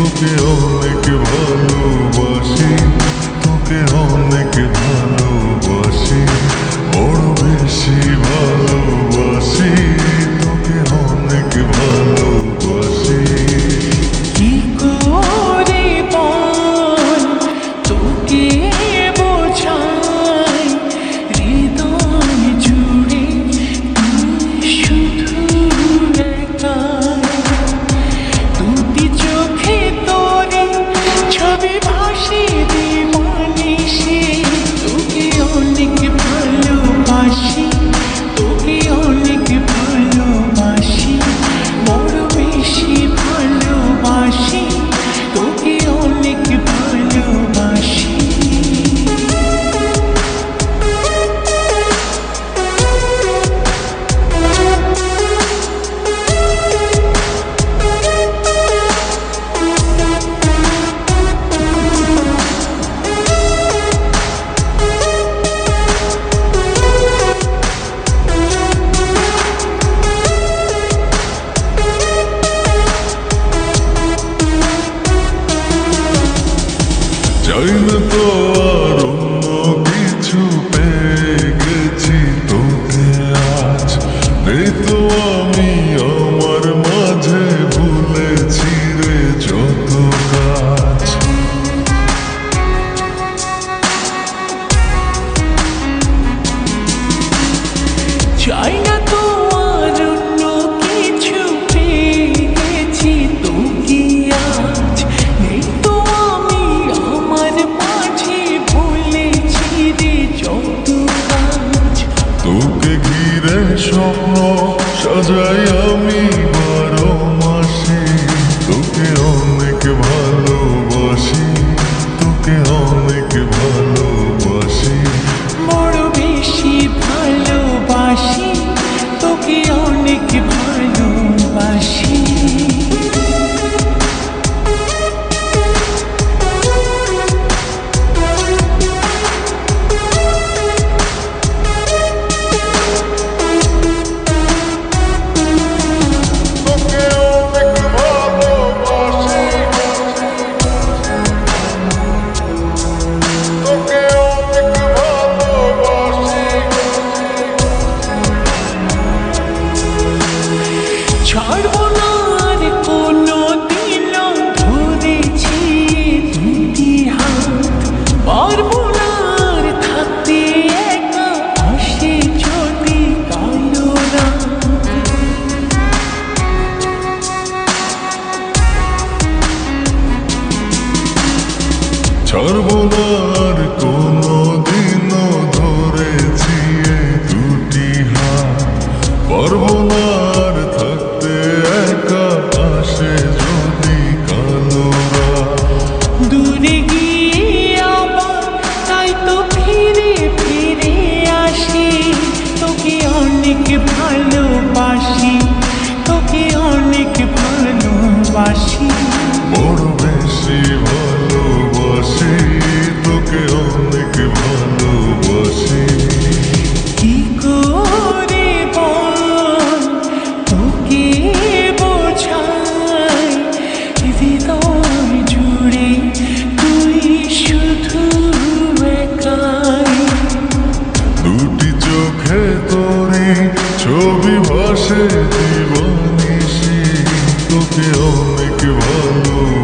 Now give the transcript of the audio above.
তোকে অনেক ভালোবাসি তোকে অনেক ভালোবাসি। বড় আর অন্য তো আমি আমার মাঝে ভুলেছি রে যত কাজ। চাই Israel. ছাড়ব কোনো দিনও ধরেছি দুটি হাত। পারব Hiciste onde que vamos